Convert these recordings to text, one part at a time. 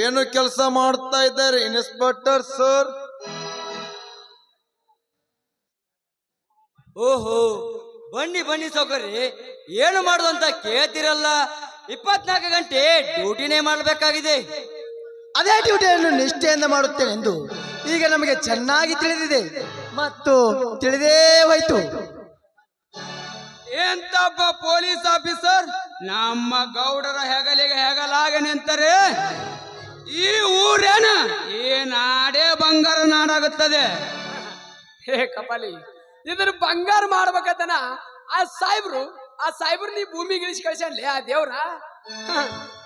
ಏನು ಕೆಲಸ ಮಾಡ್ತಾ ಇದ್ದಾರೆ ಇನ್ಸ್ಪೆಕ್ಟರ್ ಸರ್ ಓಹೋ, ಬನ್ನಿ ಬನ್ನಿ ಸೌಕರ್ಯ. ಏನು ಮಾಡುದಂತ ಕೇಳ್ತಿರಲ್ಲ. ಇಪ್ಪತ್ನಾಲ್ಕು ಗಂಟೆ ಡ್ಯೂಟಿನೇ ಮಾಡಬೇಕಾಗಿದೆ. ಅದೇ ಡ್ಯೂಟಿಯನ್ನು ನಿಷ್ಠೆಯಿಂದ ಮಾಡುತ್ತೇನೆ ಎಂದು ಈಗ ನಮಗೆ ಚೆನ್ನಾಗಿ ತಿಳಿದಿದೆ. ಮತ್ತು ತಿಳಿದೇ ಹೋಯ್ತು. ಎಂತಪ್ಪ ಪೊಲೀಸ್ ಆಫೀಸರ್ ನಮ್ಮ ಗೌಡರ ಹೆಗಲಿಗೆ ಹೆಗಲಾಗ ನಿಂತರೆ? ಈ ಊರೇನ? ಈ ನಾಡೇ ಬಂಗಾರ ನಾಡಾಗುತ್ತದೆ. ಹೇ ಕಪಾಲಿ ಇದ್ರ ಬಂಗಾರ ಮಾಡ್ಬೇಕತನ ಆ ಸಾಹೇಬ್ರು ಆ ಸಾಹೇಬ್ರು ನೀ ಭೂಮಿ ಗಿಳಿಸಿ ಕಳಿಸ್ಯಾನ್ಲೇ ಆ ದೇವ್ರ?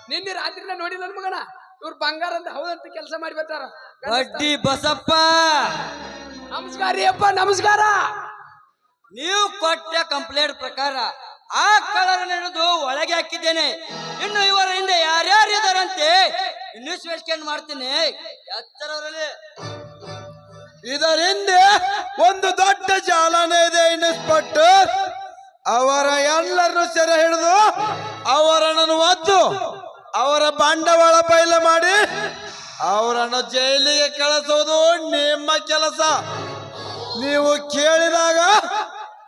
ನಿನ್ನೆ ರಾತ್ರಿನ ನೋಡಿಲ್ಲ ನನ್ ಮಗನ? ಇವ್ರು ಬಂಗಾರ ಅಂತ ಹೌದಂತ ಕೆಲಸ ಮಾಡಿ ಬರ್ತಾರ. ಬಡ್ಡಿ ಬಸಪ್ಪ! ನಮಸ್ಕಾರ ರೀ ಅಪ್ಪ ನಮಸ್ಕಾರ! ನೀವು ಕೊಟ್ಟ ಕಂಪ್ಲೇಂಟ್ ಪ್ರಕಾರ ಆ ಕಲರ್ ಹಿಡಿದು ಒಳಗೆ ಹಾಕಿದ್ದೇನೆ. ಇನ್ನು ಇವರ ಹಿಂದೆ ಯಾರ್ಯಾರು ಇದಾರಂತೆ ಇನ್ವೆಸ್ಟಿಗೇಷನ್ ಮಾಡ್ತೀನಿ? ಎಚ್ಚರವರಲ್ಲಿ. ಇದರ ಹಿಂದೆ ಒಂದು ದೊಡ್ಡ ಜಾಲನೆ ಇದೆ ಇನ್ಸ್ಪೆಕ್ಟರ್ ಅವರ ಎಲ್ಲರನ್ನು ಸೆರೆ ಹಿಡಿದು ಅವರನ್ನು ಒದ್ದು. ಅವರ ಬಂಡವಾಳ ಪೈಲ ಮಾಡಿ ಅವರನ್ನು ಜೈಲಿಗೆ ಕಳಿಸೋದು ನಿಮ್ಮ ಕೆಲಸ. ನೀವು ಕೇಳಿದಾಗ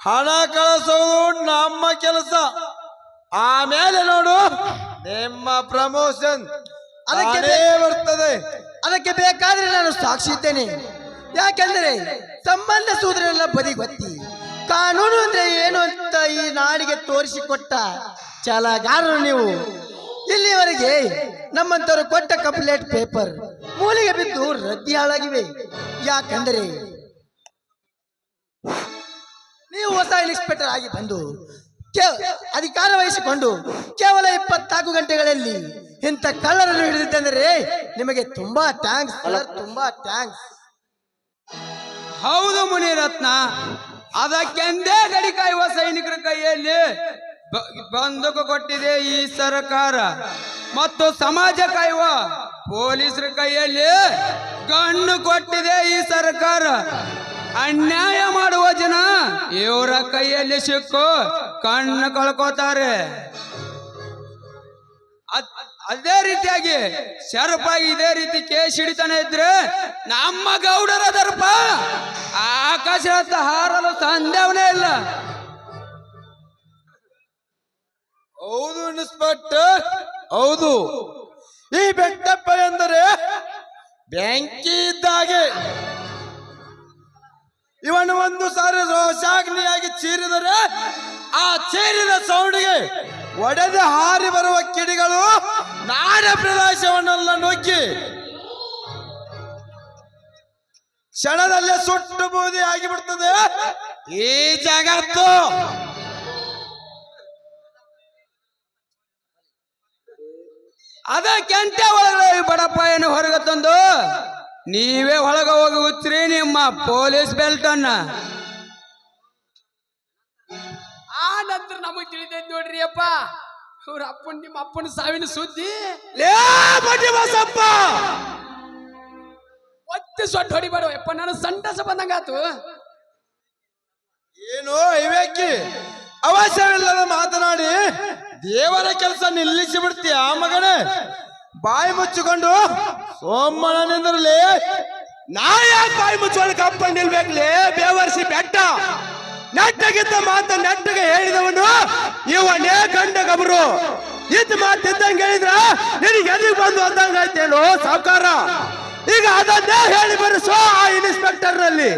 ಹಣ ಕಳಿಸೋದು ನಮ್ಮ ಕೆಲಸ. ಆಮೇಲೆ ನೋಡು ನಿಮ್ಮ ಪ್ರಮೋಷನ್ ಅದಕ್ಕೆ ಅದೇ ಬರ್ತದೆ. ಅದಕ್ಕೆ ಬೇಕಾದ್ರೆ ನಾನು ಸಾಕ್ಷಿ ಇದ್ದೇನೆ. ಯಾಕೆಂದ್ರೆ ಸಂಬಂಧ ಸೂತ್ರನೆಲ್ಲ ಬದಿಗೊತ್ತಿ ಕಾನೂನು ಅಂದ್ರೆ ಏನು ಅಂತ ಈ ನಾಡಿಗೆ ತೋರಿಸಿಕೊಟ್ಟ ಛಲಗಾರರು ನೀವು. ಇಲ್ಲಿವರೆಗೆ ನಮ್ಮಂತವರು ಕೊಟ್ಟ ಕಂಪ್ಲೇಂಟ್ ಪೇಪರ್. ಮೂಲೆಗೆ ಬಿದ್ದು ರದ್ದಿ ಹಾಳಾಗಿವೆ. ಯಾಕಂದರೆ ನೀವು ಹೊಸ ಇನ್ಸ್ಪೆಕ್ಟರ್ ಆಗಿ ಬಂದು ಅಧಿಕಾರ ವಹಿಸಿಕೊಂಡು ಕೇವಲ ಇಪ್ಪತ್ನಾಲ್ಕು ಗಂಟೆಗಳಲ್ಲಿ ಇಂಥ ಕಳ್ಳರನ್ನು ಹಿಡಿದಿದ್ದಂದರೆ ನಿಮಗೆ ತುಂಬಾ ಥ್ಯಾಂಕ್ಸ್ ತುಂಬಾ ಥ್ಯಾಂಕ್ಸ್ ಹೌದು ಮುನಿರತ್ನ. ಅದಕ್ಕೆಂದೇ ಗಡಿ ಕಾಯುವ ಸೈನಿಕರ ಕೈಯಲ್ಲಿ ಬಂದೂಕು ಕೊಟ್ಟಿದೆ ಈ ಸರ್ಕಾರ. ಮತ್ತು ಸಮಾಜ ಕೈವ ಪೊಲೀಸರ ಕೈಯಲ್ಲಿ ಗಣ್ಣು ಕೊಟ್ಟಿದೆ ಈ ಸರ್ಕಾರ. ಅನ್ಯಾಯ ಮಾಡುವ ಜನ ಇವರ ಕೈಯಲ್ಲಿ ಸಿಕ್ಕು, ಕಣ್ಣು ಕಳ್ಕೋತಾರೆ. ಅದ್- ರೀತಿಯಾಗಿ ಶರಪಾಗಿ ಇದೇ ರೀತಿ ಕೇಸ್ ಹಿಡಿತಾನೆ ಇದ್ರೆ ನಮ್ಮ ಗೌಡರ ದರ್ಪ ಆಕಾಶ ಹಾರಲು ಸಂದೇವನೇ ಇಲ್ಲ. ಹೌದು ಇನ್ಸ್ಪೆಕ್ಟ್ ಹೌದು. ಈ ಬೆಟ್ಟಪ್ಪ ಎಂದರೆ ಬ್ಯಾಂಕಿ ಇದ್ದಾಗೆ ಇವನು ಒಂದು ಸಾರಿ ರೋಷಾಗ್ನಿಯಾಗಿ ಚೀರಿದರೆ ಆ ಚೀರಿದ ಸೌಂಡಿಗೆ ಒಡೆದು ಹಾರಿ ಬರುವ ಕಿಡಿಗಳು ನಾರ ಪ್ರದೇಶವನ್ನೆಲ್ಲ ನುಗ್ಗಿ ಕ್ಷಣದಲ್ಲೇ ಸುಟ್ಟು ಬೂದಿ ಆಗಿಬಿಡ್ತದೆ. ಈ ಜಗತ್ತು ಅದ ಕೆಂಟೆ ಒಳಗಡೆ ಬಡಪ್ಪ ಏನು ಹೊರಗೆ ತಂದು ನೀವೇ ಒಳಗೆ ಹೋಗಿ ನಿಮ್ಮ ಪೊಲೀಸ್ ಬೆಲ್ಟ್ ಅನ್ನ ಆ ನಂತರ ನಮಗ್ ತಿಳಿದೈತ್ ನೋಡ್ರಿ ಅಪ್ಪ. ಇವ್ರ ಅಪ್ಪನ್ ನಿಮ್ಮ ಅಪ್ಪನ ಸಾವಿನ ಸುದ್ದಿ. ಲೇ ಬಡ್ಡಿ ಬಸಪ್ಪ! ಒತ್ತಿ ಸೊಟ್ಟು ಹೊಡಿಬೇಡ ಯಪ್ಪ ನಾನು ಸಂಡಸ ಬಂದಂಗಾತು ಏನು ಇವೇಕಿ ಅವಶ್ಯವಿಲ್ಲದ ಮಾತನಾಡಿ. ದೇವರ ಕೆಲಸ ನಿಲ್ಲಿಸಿ ಬಿಡ್ತೀಯ ಮಗನೇ? ಬಾಯಿ ಮುಚ್ಚಿಕೊಂಡು ಸೋಮಣ್ಣ ನಾ ಯಾಕೆ ಬಾಯಿ ಮುಚ್ಚಿಕೊಂಡು ಕಪ್ಪ ನಿಲ್ಬೇಕ್ಲಿ? ಬೇವರ್ಸಿ ಬೆಟ್ಟ. ನೆಟ್ಟಗಿದ್ದ ಮಾತ ನೆಟ್ಟಗೆ ಹೇಳಿದವನು ಇವನೇ ಗಂಡ ಗಬರು. ಇದ್ ಮಾತಿದ್ದಂಗೆ ಹೇಳಿದ್ರ ನಿನಗೆ ಎಲ್ಲಿಗೆ ಬಂದು ಅಂದಂಗಾಯ್ತೇನು ಸಾವುಕಾರ? ಈಗ ಅದನ್ನೇ ಹೇಳಿ ಬರೆಸೋ ಆ ಇನ್ಸ್ಪೆಕ್ಟರ್ನಲ್ಲಿ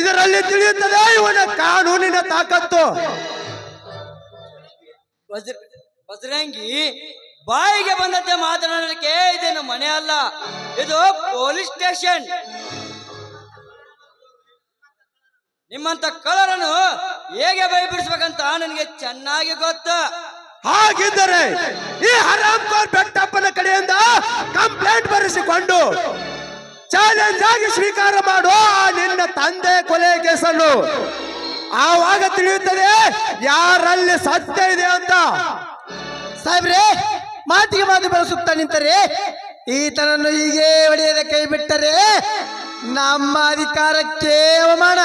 ಇದರಲ್ಲಿ ತಿಳಿಯುತ್ತದೆ ಇವನ ಕಾನೂನಿನ ತಾಕತ್ತು. ಬಜರಂಗಿ ಬಾಯಿಗೆ ಬಂದಂತೆ ಮಾತನಾಡಲಿಕ್ಕೆ ಇದೇನು ಮನೆ ಅಲ್ಲ, ಇದು ಪೊಲೀಸ್ ಸ್ಟೇಷನ್. ನಿಮ್ಮಂತ ಕಲರನ್ನು ಹೇಗೆ ಭಯಬಿಡಿಸ್ಬೇಕಂತ ನನಗೆ ಚೆನ್ನಾಗಿ ಗೊತ್ತು. ಹಾಗಿದ್ದರೆ ಈ ಹರಾಮ್ಕೋರ್ ಬೆಟ್ಟಪ್ಪನ ಕಡೆಯಿಂದ ಕಂಪ್ಲೇಂಟ್ ಬರೆಸಿಕೊಂಡು ಚಾಲೆಂಜ್ ಆಗಿ ಸ್ವೀಕಾರ ಮಾಡು, ಆ ನಿನ್ನ ತಂದೆ ಕೊಲೆ ಕೇಸನ್ನು. ಆವಾಗ ತಿಳಿಯುತ್ತದೆ, ಯಾರಲ್ಲಿ ಸತ್ಯ ಇದೆ ಅಂತ. ಸಾಹೇಬ್ರೆ, ಮಾತಿಗೆ ಮಾತು ಬೆಳೆಸುತ್ತಾ ನಿಂತರೆ, ಈತನನ್ನು ಹೀಗೆ ಒಡೆಯದ ಕೈ ಬಿಟ್ಟರೆ ನಮ್ಮ ಅಧಿಕಾರಕ್ಕೆ ಅವಮಾನ.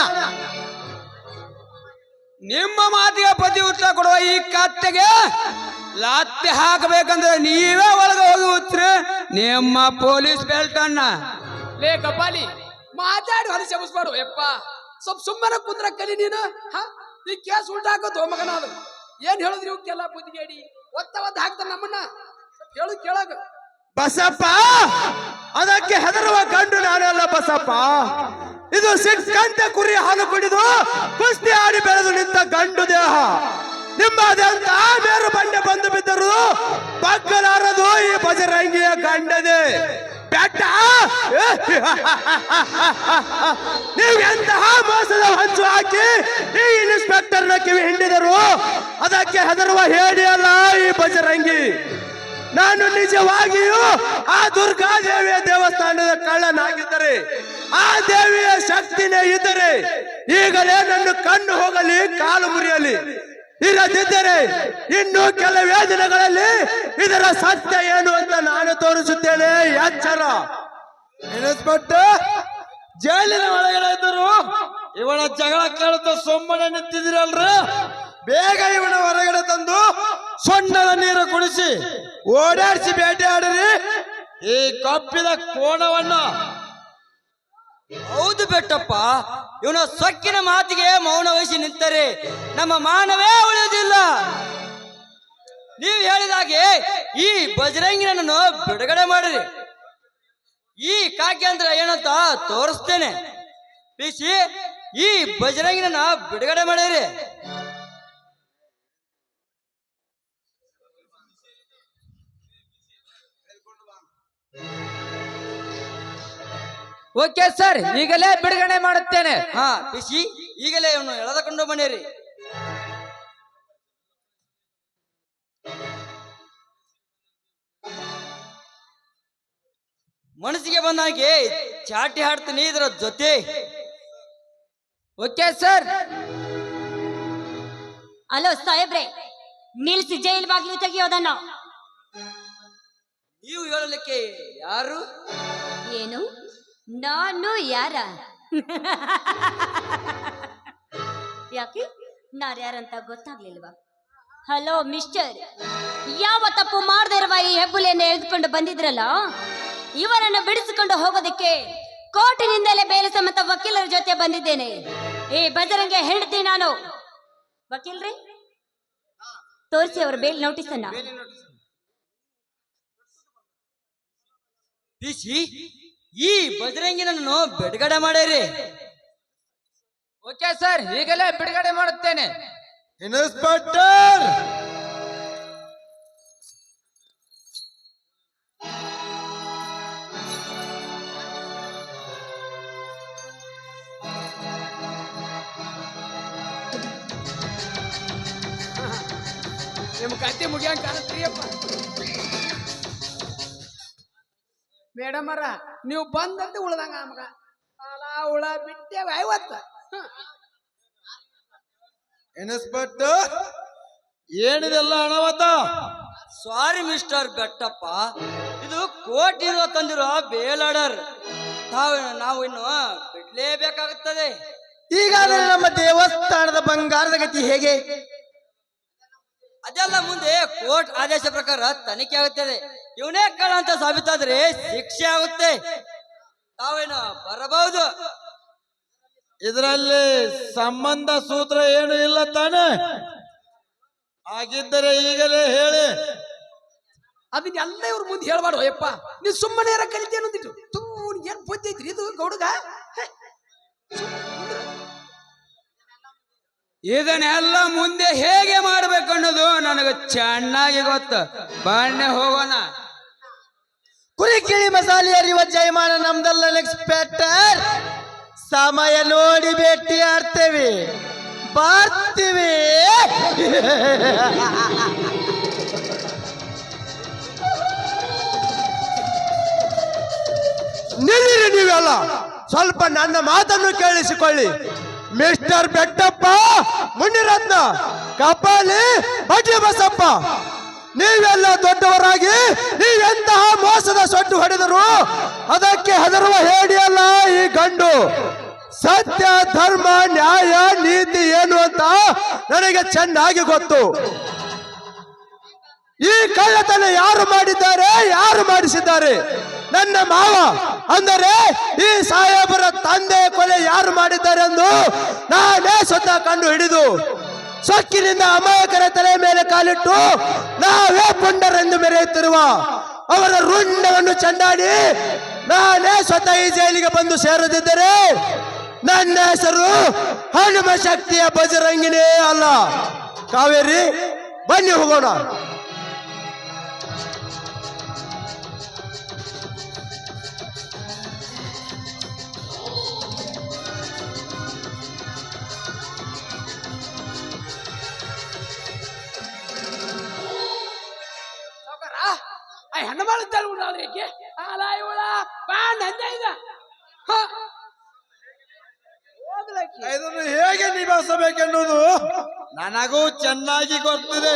ನಿಮ್ಮ ಮಾತಿಗೆ ಪ್ರತಿ ಉತ್ತರ ಕೊಡುವ ಈ ಕತ್ತೆಗೆ ಲಾತ್ತಿ ಹಾಕಬೇಕಂದ್ರೆ ನೀವೇ ಒಳಗೆ ಹೋಗಿ ಉತ್ತರ. ನಿಮ್ಮ ಪೊಲೀಸ್ ಬೆಲ್ಟ್ ಅಣ್ಣ ಲೇ, ಕಪಾಲಿ ಶಮಿಸ್ಬಾರು ಯಪ್ಪ. ಸ್ವಲ್ಪ ಸುಮ್ಮನೆ ಕುಂದ್ರ ಕಲಿ ನೀನು, ಹ? ನೀ ಕೇಸ್ ಉಲ್ಟಾ ಹಾಕೋದು ಮಗನ ಅದು. ಏನ್ ಹೇಳಿದ್ರಿ ಇವಕ್ಕೆಲ್ಲ ಬುದ್ಧಿಗೇಡಿ ಒತ್ತ ಒತ್ತ ಹಾಕ್ತಾರ ನಮ್ಮನ್ನ? ಹೇಳು, ಕೇಳಾಗ. ಬಸಪ್ಪ! ಅದಕ್ಕೆ ಹೆದರುವ ಗಂಡು ನಾನಲ್ಲ ಬಸಪ್ಪ. ಇದು ಸಿಕ್ಕಂತೆ ಕುರಿ ಹಾಲು ಕುಡಿದು ಕುಸ್ತಿ ಆಡಿ ಬೆಳೆದು ನಿಂತ ಗಂಡು ದೇಹ. ನಿಮ್ಮದಂತ ಬೇರು ಬಂಡೆ ಬಂದು ಬಿದ್ದರು ಬಗ್ಗಲಾರದು ಈ ಬಜರಂಗಿಯ ಗಂಡದೆ ಬೆಟ್ಟ ನೀವು ಎಂತಹ ಮೋಸದ ಹಂಚು ಹಾಕಿ ಈ ಇನ್ಸ್ಪೆಕ್ಟರ್ನ ಕಿವಿ ಹಿಂಡಿದರು? ಅದಕ್ಕೆ ಹೆದರುವ ಹೇಳಿ ಅಲ್ಲ ಈ ಬಜರಂಗಿ ನಾನು ನಿಜವಾಗಿಯೂ ಆ ದುರ್ಗಾ ದೇವಿಯ ದೇವಸ್ಥಾನದ ಕಳ್ಳನಾಗಿದ್ದರೆ, ಆ ದೇವಿಯ ಶಕ್ತಿನೇ ಇದ್ದರೆ, ಈಗಲೇ ನನ್ನ ಕಣ್ಣು ಹೋಗಲಿ, ಕಾಲು ಮುರಿಯಲಿ. ಇರದಿದ್ದರೆ ಇನ್ನು ಕೆಲವೇ ದಿನಗಳಲ್ಲಿ ಇದರ ಸತ್ಯ ಏನು ಅಂತ ನಾನು ತೋರಿಸುತ್ತೇನೆ. ಎಚ್ಚರ ನೆನೆಸ್ಬಿಟ್ಟು ಜೈಲಿನ ಒಳಗಡೆ ಇದ್ದರು ಇವಳ ಜಗಳ ಕೇಳುತ್ತ ಸೊಮ್ಮನೆ ನಿಂತಿದಿರಲ್ರ ಬೇಗ ಇವನ ಹೊರಗಡೆ ತಂದು ಸೊಣ್ಣದ ನೀರು ಕುಡಿಸಿ ಓಡಾಡಿಸಿ ಬೇಟೆ ಆಡಿರಿ. ಈ ಕಪ್ಪಿದ ಕೋಣವನ್ನ ಹೌದು ಬೆಟ್ಟಪ್ಪ, ಇವನ ಸೊಕ್ಕಿನ ಮಾತಿಗೆ ಮೌನ ವಹಿಸಿ ನಿಂತರೆ ನಮ್ಮ ಮಾನವೇ ಉಳಿಯುವುದಿಲ್ಲ ನೀವು ಹೇಳಿದಾಗೆ ಈ ಬಜರಂಗಿನನ್ನು ಬಿಡುಗಡೆ ಮಾಡಿರಿ. ಈ ಕಾಕೆ ಅಂದ್ರೆ ಏನಂತ ತೋರಿಸ್ತೇನೆ. ಬೀಸಿ ಈ ಬಜರಂಗಿನ ಬಿಡುಗಡೆ ಮಾಡಿರಿ. ಓಕೆ ಸರ್ ಈಗಲೇ ಬಿಡುಗಡೆ ಮಾಡುತ್ತೇನೆ. ಹಾ ಬಿಸಿ ಈಗಲೇ ಇವನು ಎಳೆದುಕೊಂಡು ಬನ್ನಿರಿ ಮನಸ್ಸಿಗೆ ಬಂದಾಗೆ ಚಾಟಿ ಹಾಡ್ತೀನಿ ಇದರ ಜೊತೆ. Okay sir. ಅಲೋ ಸಾಹೇಬ್ರೆ ನಿಲ್ಸಿ ಜೈಲ್ ಬಾಗಿಲು ತೆಗಿಯೋದನ್ನ. ನೀವು ಹೇಳಲಿಕ್ಕೆ ಯಾರು? ಏನು? ನಾನು ಯಾರ? ಯಾಕೆ? ನಾರು ಯಾರಂತ ಗೊತ್ತಾಗ್ಲಿಲ್ವಾ? ಹಲೋ ಮಿಸ್ಟರ್ ಯಾವ ತಪ್ಪು ಮಾಡದೇ ಈ ಹೆಬ್ಬುಲೆಯನ್ನು ಎಳೆದುಕೊಂಡು ಬಂದಿದ್ರಲ್ಲ? ಇವರನ್ನು ಬಿಡಿಸಿಕೊಂಡು ಹೋಗೋದಕ್ಕೆ ಕೋರ್ಟಿನಿಂದಲೇ ಬೇರೆ ಸಮೇತ ವಕೀಲರ ಜೊತೆ ಬಂದಿದ್ದೇನೆ. ಏ ಬಜರಂಗ ಹೆಂಡತಿ ನಾನು. ವಕೀಲ್ರಿ? ತೋರಿಸಿ ಅವರ ಬೇಲ್ ನೋಟಿಸ್ ಅನ್ನ. ಈ ಬಜರಂಗಿನನ್ನು ಬಿಡುಗಡೆ ಮಾಡಿರಿ. ಓಕೆ ಸರ್ ಈಗಲೇ ಬಿಡುಗಡೆ ಮಾಡುತ್ತೇನೆ. ಇನ್ಸ್ಪೆಕ್ಟರ್! ನಿಮ್ ಕತ್ತಿ ಮುಗಿಯಂಗ್ ಕಾಣತ್ರಿಯಪ್ಪ ಮೇಡಮ್ ಅರ ನೀವು ಬಂದಂತ ಉಳ್ದಂಗ ನಮಗ. ಅಲ ಉಳ ಬಿಟ್ಟೇವ ಐವತ್ತ. ಹ್ಮ್. ಏನಿದೆಲ್ಲ ಅಣವತ ಸಾರಿ ಮಿಸ್ಟರ್ ಬೆಟ್ಟಪ್ಪ. ಇದು ಕೋರ್ಟಿಂದ ತಂದಿರೋ ಬೇಲಾಡರ್ ತಾವ ತಾವು ನಾವು ಇನ್ನು ಬಿಡ್ಲೇಬೇಕಾಗುತ್ತದೆ. ಈಗಾಗಲೇ ನಮ್ಮ ದೇವಸ್ಥಾನದ ಬಂಗಾರದ ಗತಿ ಹೇಗೆ? ಅದೆಲ್ಲ ಮುಂದೆ ಕೋರ್ಟ್ ಆದೇಶ ಪ್ರಕಾರ ತನಿಖೆ ಆಗುತ್ತದೆ. ಇವನೇ ಕಳ ಅಂತ ಸಾಬೀತಾದ್ರೆ ಶಿಕ್ಷೆ ಆಗುತ್ತೆ. ತಾವೇನ ಬರಬಹುದು? ಇದರಲ್ಲಿ ಸಂಬಂಧ ಸೂತ್ರ ಏನು ಇಲ್ಲ ತಾನೆ. ಆಗಿದ್ದರೆ ಈಗಲೇ ಹೇಳಿ. ಅದನ್ನೆಲ್ಲ ಇವ್ರ ಮುಂದೆ ಹೇಳ್ಬಾರ್ದು ಅಯ್ಯಪ್ಪ. ನೀ ಸುಮ್ಮನೆ ಯಾರ ಕಲಿತೆ ಅಂದಿಟ್ಟು ತೂ ಏನ್ ಬುದ್ಧಿ ಐತ್ರಿ? ಇದು ಗೌಡಗ? ಹೇ. ಇದನ್ನೆಲ್ಲ ಮುಂದೆ ಹೇಗೆ ಮಾಡ್ಬೇಕು ಅನ್ನೋದು ನನಗೆ ಚೆನ್ನಾಗಿ ಗೊತ್ತು. ಬನ್ನಿ ಹೋಗೋಣ. ಕುರಿ ಕಿಳಿ ಮಸಾಲೆ ಅರಿವ ಜಯಮಾನ ನಮ್ದಲ್ಲ ಎಕ್ಸ್ಪೆಕ್ಟರ್. ಸಮಯ ನೋಡಿ ಭೇಟಿ ಆಡ್ತೇವೆ ಬರ್ತೀವಿ. ನಿಲ್ಲಿರಿ ನೀವೆಲ್ಲ. ಸ್ವಲ್ಪ ನನ್ನ ಮಾತನ್ನು ಕೇಳಿಸಿಕೊಳ್ಳಿ. ಮಿಸ್ಟರ್ ಬೆಟ್ಟಪ್ಪ, ಮುನಿರತ್ನ, ಕಪಾಲಿ ಬಡ್ಡಿ ಬಸಪ್ಪ. ನೀವೆಲ್ಲ ದೊಡ್ಡವರಾಗಿ ನೀವೆಂತಹ ಮೋಸದ ಸೊಟ್ಟು ಹೊಡೆದರು ಅದಕ್ಕೆ ಹೆದರುವ ಹೇಡಿಯಲ್ಲ ಈ ಗಂಡು. ಸತ್ಯ, ಧರ್ಮ, ನ್ಯಾಯ, ನೀತಿ ಏನು ಅಂತ ನನಗೆ ಚೆನ್ನಾಗಿ ಗೊತ್ತು. ಈ ಕಳ್ಳತನ ಯಾರು ಮಾಡಿದ್ದಾರೆ, ಯಾರು ಮಾಡಿಸಿದ್ದಾರೆ? ನನ್ನ ಮಾವ. ಅಂದರೆ ಈ ಸಾಹೇಬರ ತಂದೆ ಕೊಲೆ ಯಾರು ಮಾಡಿದ್ದಾರೆ ಎಂದು ನಾನೇ ಸ್ವತಃ ಕಂಡು ಹಿಡಿದು ಸೊಕ್ಕಿನಿಂದ ಅಮಾಯಕರ ತಲೆ ಮೇಲೆ ಕಾಲಿಟ್ಟು ನಾವೇ ಪುಂಡರೆಂದು ಮೆರೆಯುತ್ತಿರುವ ಅವರ ರುಂಡವನ್ನು ಚಂಡಾಡಿ ನಾನೇ ಸ್ವತಃ ಈ ಜೈಲಿಗೆ ಬಂದು ಸೇರದಿದ್ದರೆ ನನ್ನ ಹೆಸರು ಹನುಮ ಶಕ್ತಿಯ ಬಜರಂಗಿನೇ ಅಲ್ಲ. ಕಾವೇರಿ, ಬನ್ನಿ ಹೋಗೋಣ. ನನಗೂ ಚೆನ್ನಾಗಿ ಗೊತ್ತಿದೆ.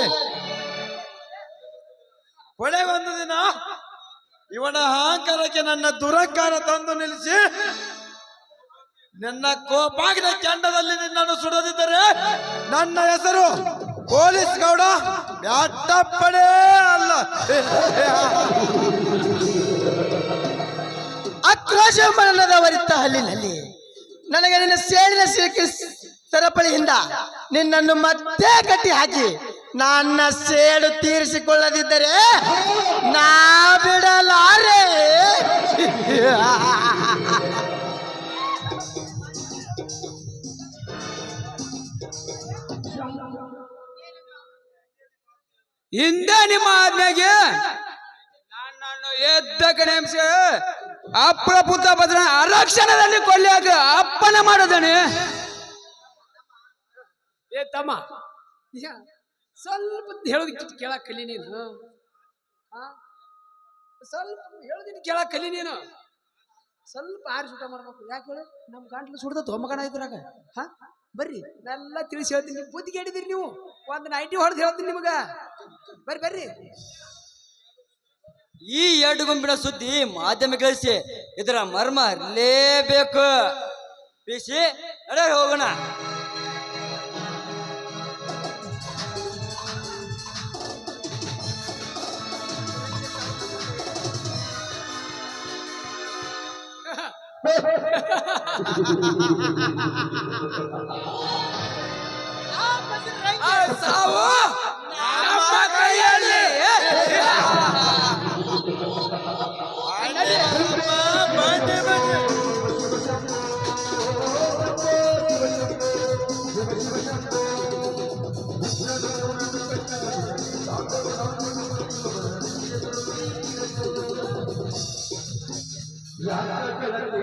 ಒಂದು ದಿನ ಇವನ ಅಹಂಕಾರಕ್ಕೆ ನನ್ನ ದುರಹಂಕಾರ ತಂದು ನಿಲ್ಲಿಸಿ ನನ್ನ ಕೋಪಾಗಿನ ಚಂಡದಲ್ಲಿ ನಿನ್ನನ್ನು ಸುಡದಿದ್ದರೆ ನನ್ನ ಹೆಸರು ಪೊಲೀಸ್ ಗೌಡ, ಬ್ಯಾಟಪ್ಪನೇ ಅಲ್ಲ. ಅಕ್ರೋಶ ಮರಣದ ವರಿತ ಹಲ್ಲಿನಲ್ಲಿ ನನಗೆ ನಿನ್ನ ಸೇಡಿನ ಸಿಲುಕಿ ಸರಪಳಿಯಿಂದ ನಿನ್ನನ್ನು ಮತ್ತೆ ಕಟ್ಟಿ ಹಾಕಿ ನನ್ನ ಸೇಡು ತೀರಿಸಿಕೊಳ್ಳದಿದ್ದರೆ ನಾ ಬಿಡಲಾರೆ. ಹಿಂದೆ ನಿಮ್ಮ ಆಜ್ಞೆಗೆ ನನ್ನನ್ನು ಎದ್ದಕ್ಕೆ ಅಪ್ಪಳ ಅಪ್ರಪುತ ಭದ್ರ ಅರಕ್ಷಣದಲ್ಲಿ ಕೊಲ್ಲಿ ಹಾಕ ಅಪ್ಪನ ಮಾಡೋದಣಿ ಏ ತಮ್ಮ. ಈಗ ಸ್ವಲ್ಪ ಹೇಳೋದಕ್ಕೆ ಕೇಳಕ್ ಕಲಿ ನೀನು? ಸ್ವಲ್ಪ ಹೇಳೋದಿನ ಕೇಳಕ್ ಕಲಿ ನೀನು. ಸ್ವಲ್ಪ ಆರಿಸಿ ಊಟ ಮಾಡ್ಬೇಕು. ಯಾಕೆ ಹೇಳಿ? ನಮ್ಮ ಗಂಟ್ಲು ಸುಡ್ದ ತೊಂಬಗಣ ಇದ್ರಾಗ. ಹಾ ಬರ್ರಿ. ನಾನೆಲ್ಲ ತಿಳಿಸಿ ಹೇಳ್ತೀನಿ. ನೀವು ಬುದ್ಧಿಗೆ ಹೇಳಿದಿರಿ ನೀವು. ಒಂದು ನೈಂಟಿ ಹೊಡೆದು ಹೇಳ್ತೀನಿ ನಿಮಗೆ. ಬರ್ರಿ ಬರ್ರಿ. ಈ ಎರಡು ಗುಂಪಿನ ಸುದ್ದಿ ಮಾಧ್ಯಮ ಕಳಿಸಿ ಇದರ ಮರ್ಮ ಅರ್ಲೇಬೇಕು ಬಿಸಿ ಅಡ ಹೋಗೋಣ. ಆ ಸಾವು